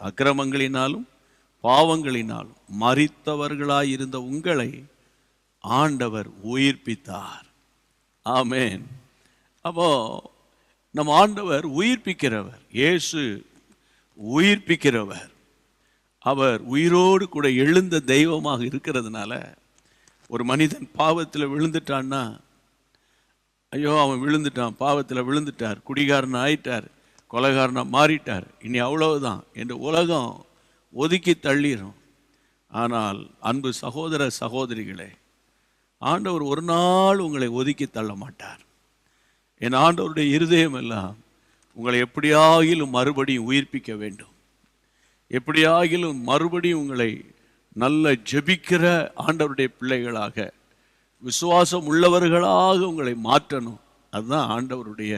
அக்கிரமங்களினாலும் பாவங்களினாலும் மறித்தவர்களாயிருந்த உங்களை ஆண்டவர் உயிர்ப்பித்தார். ஆமேன். அப்போ நம் ஆண்டவர் உயிர்ப்பிக்கிறவர். இயேசு உயிர்ப்பிக்கிறவர். அவர் உயிரோடு கூட எழுந்த தெய்வமாக இருக்கிறதுனால ஒரு மனிதன் பாவத்தில் விழுந்துட்டான்னா ஐயோ அவன் விழுந்துட்டான் பாவத்தில் விழுந்துட்டார் குடிகாரன் ஆயிட்டார் கொலகாரனாக மாறிட்டார். இனி அவ்வளவுதான். என்று உலகம் ஒதுக்கி தள்ளிடும் ஆனால் அன்பு சகோதர சகோதரிகளே ஆண்டவர் ஒரு நாள் உங்களை ஒதுக்கி தள்ள மாட்டார். என் ஆண்டவருடைய இருதயம் எல்லாம் உங்களை எப்படியாகிலும் மறுபடியும் உயிர்ப்பிக்க வேண்டும். எப்படியாகிலும் மறுபடியும் உங்களை நல்ல ஜெபிக்கிற ஆண்டவருடைய பிள்ளைகளாக விசுவாசம் உள்ளவர்களாக உங்களை மாற்றணும். அதுதான் ஆண்டவருடைய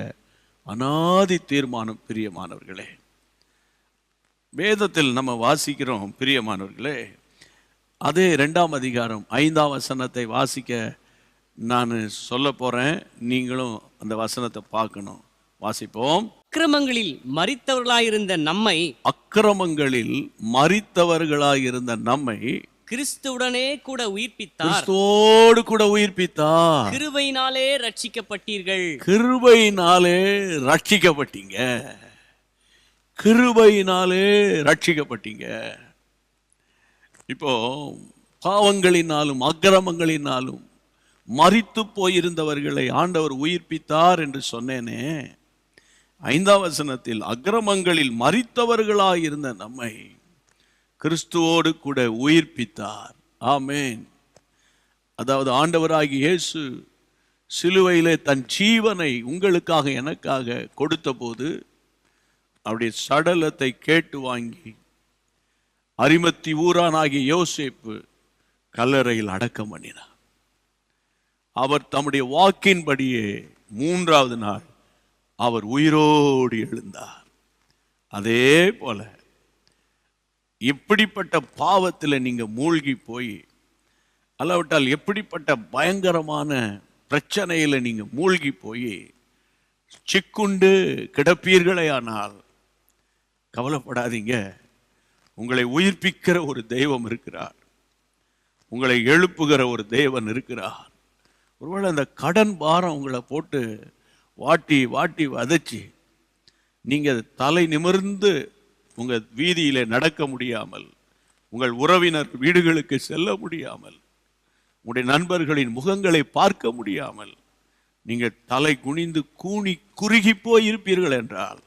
அனாதி தீர்மானம் பிரியமானவர்களே. வேதத்தில் நம்ம வாசிக்கிறோம் பிரியமானவர்களே. அதே ரெண்டாம் அதிகாரம் ஐந்தாம் வசனத்தை வாசிக்க நான் சொல்ல போறேன். நீங்களும் அந்த வசனத்தை பார்க்கணும். வாசிப்போம். அக்கிரமங்களில் மரித்தவர்களாயிருந்த நம்மை அக்கிரமங்களில் மறித்தவர்களாயிருந்த நம்மை கிறிஸ்துவுடனே கூட உயிர்ப்பித்தார். கிறிஸ்துவோடு கூட உயிர்ப்பித்தார். கிருபையினாலே ரட்சிக்கப்பட்டீர்கள் கிருபையினாலே ரட்சிக்கப்பட்டீங்க கிருபையினாலே ரட்சிக்கப்பட்டீங்க இப்போ பாவங்களினாலும் அக்கிரமங்களினாலும் மரித்து போயிருந்தவர்களை ஆண்டவர் உயிர்ப்பித்தார் என்று சொன்னேனே. ஐந்தாம் வசனத்தில் அக்கிரமங்களில் மரித்தவர்களாயிருந்த நம்மை கிறிஸ்துவோடு கூட உயிர்ப்பித்தார். ஆமேன். அதாவது ஆண்டவராகி இயேசு சிலுவையிலே தன் ஜீவனை உங்களுக்காக எனக்காக கொடுத்தபோது அவருடைய சடலத்தை கேட்டு வாங்கி அரிமத்தி ஊரானாகிய யோசிப்பு கல்லறையில் அடக்கம் பண்ணினார். அவர் தம்முடைய வாக்கின்படியே மூன்றாவது நாள் அவர் உயிரோடு எழுந்தார். அதே போல எப்படிப்பட்ட பாவத்தில் நீங்கள் மூழ்கி போய் அல்லாவிட்டால் எப்படிப்பட்ட பயங்கரமான பிரச்சனையில் நீங்கள் மூழ்கி போய் சிக்குண்டு கிடப்பீர்களே ஆனால் கவலைப்படாதீங்க. உங்களை உயிர்ப்பிக்கிற ஒரு தெய்வம் இருக்கிறார். உங்களை எழுப்புகிற ஒரு தேவன் இருக்கிறார். ஒருவேளை அந்த கடன் பாரம் உங்களை போட்டு வாட்டி வாட்டி வதச்சி நீங்கள் தலை நிமிர்ந்து உங்கள் வீதியிலே நடக்க முடியாமல் உங்கள் உறவினர் வீடுகளுக்கு செல்ல முடியாமல் உங்களுடைய நண்பர்களின் முகங்களை பார்க்க முடியாமல் நீங்கள் தலை குனிந்து கூனி குறுகி போய் இருப்பீர்கள் என்றால்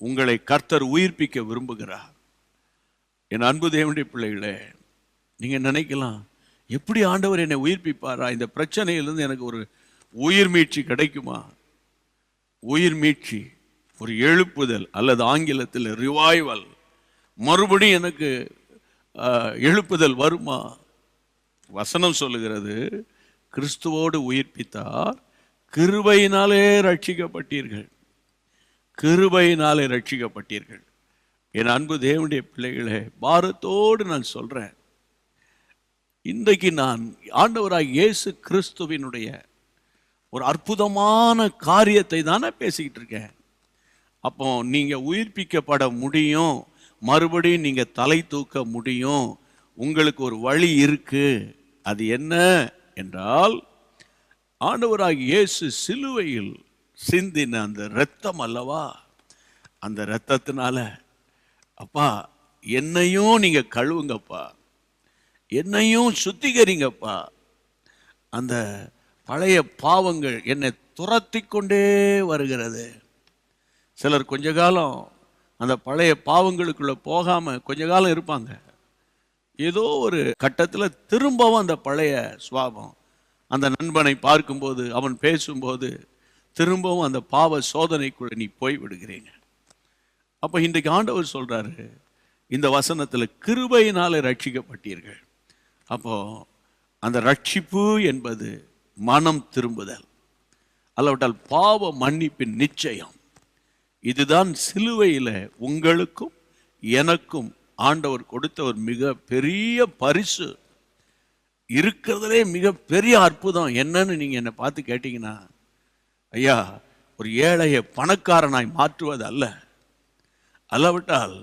உங்களை கர்த்தர் உயிர்ப்பிக்க விரும்புகிறார். என் அன்பு தேவனுடைய பிள்ளைகளே நீங்கள் நினைக்கலாம் எப்படி ஆண்டவர் என்னை உயிர்ப்பிப்பாரா? இந்த பிரச்சனையிலிருந்து எனக்கு ஒரு உயிர் மீட்சி கிடைக்குமா? உயிர் மீட்சி ஒரு எழுப்புதல் அல்லது ஆங்கிலத்தில் ரிவைவல் மறுபடியும் எனக்கு எழுப்புதல் வருமா? வசனம் சொல்லுகிறது கிறிஸ்துவோடு உயிர்ப்பித்தார் கிருபையினாலே ரட்சிக்கப்பட்டீர்கள். கிருபையினாலே ரட்சிக்கப்பட்டீர்கள். என் அன்பு தேவனுடைய பிள்ளைகளே பாரத்தோடு நான் சொல்கிறேன் இன்றைக்கு நான் ஆண்டவராக இயேசு கிறிஸ்துவினுடைய ஒரு அற்புதமான காரியத்தை தானே பேசிக்கிட்டு இருக்கேன். அப்போ நீங்கள் உயிர்ப்பிக்கப்பட முடியும். மறுபடியும் நீங்கள் தலை தூக்க முடியும். உங்களுக்கு ஒரு வழி இருக்கு. அது என்ன? என்றால் ஆண்டவராக இயேசு சிலுவையில் சிந்தின அந்த இரத்தம் அல்லவா? அந்த இரத்தத்தினால அப்பா என்னையும் நீங்கள் கழுவுங்கப்பா. என்னையும் சுத்திகரிங்கப்பா. அந்த பழைய பாவங்கள் என்னை துரத்தி கொண்டே வருகிறது. சிலர் கொஞ்ச காலம் அந்த பழைய பாவங்களுக்குள்ளே போகாமல் கொஞ்ச காலம் இருப்பாங்க. ஏதோ ஒரு கட்டத்தில் திரும்பவும் அந்த பழைய சுவாபம். அந்த நண்பனை பார்க்கும்போது அவன் பேசும்போது திரும்பவும் அந்த பாவ சோதனைக்குள்ள நீ போய் விடுகிறீங்க. அப்போ இன்றைக்கு ஆண்டவர் சொல்கிறாரு இந்த வசனத்தில் கிருபையினாலே ரட்சிக்கப்பட்டீர்கள். அப்போது அந்த ரட்சிப்பு என்பது மனம் திரும்புதல். அல்லவிட்டால் பாவ மன்னிப்பின் நிச்சயம். இதுதான் சிலுவையில் உங்களுக்கும் எனக்கும் ஆண்டவர் கொடுத்த ஒரு மிக பெரிய பரிசு. இருக்கிறதுலே மிக பெரிய அற்புதம் என்னன்னு நீங்கள் என்னை பார்த்து கேட்டிங்கன்னா ஐயா ஒரு ஏழையை பணக்காரனாய் மாற்றுவது அல்ல. அல்லவிட்டால்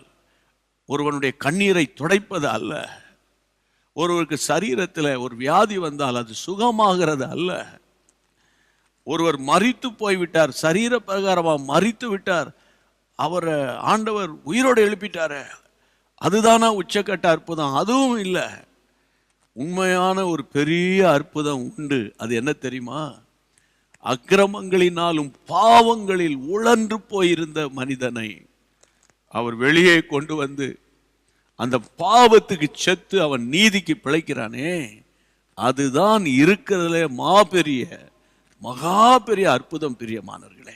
ஒருவனுடைய கண்ணீரை துடைப்பது அல்ல. ஒருவருக்கு சரீரத்தில் ஒரு வியாதி வந்தால் அது சுகமாகிறது அல்ல. ஒருவர் மறித்து போய்விட்டார் சரீர பிரகாரமாக மறித்து விட்டார் அவரை ஆண்டவர் உயிரோடு எழுப்பிட்டார. அதுதானா உச்சக்கட்ட அற்புதம்? அதுவும் இல்லை. உண்மையான ஒரு பெரிய அற்புதம் உண்டு. அது என்ன தெரியுமா? அக்கிரமங்களினாலும் பாவங்களில் உழன்று போயிருந்த மனிதனை அவர் வெளியே கொண்டு வந்து அந்த பாவத்துக்கு செத்து அவன் நீதிக்கு பிழைக்கிறானே. அதுதான் இருக்கிறதுல மாபெரிய மகா பெரிய அற்புதம் பிரியமானவர்களே.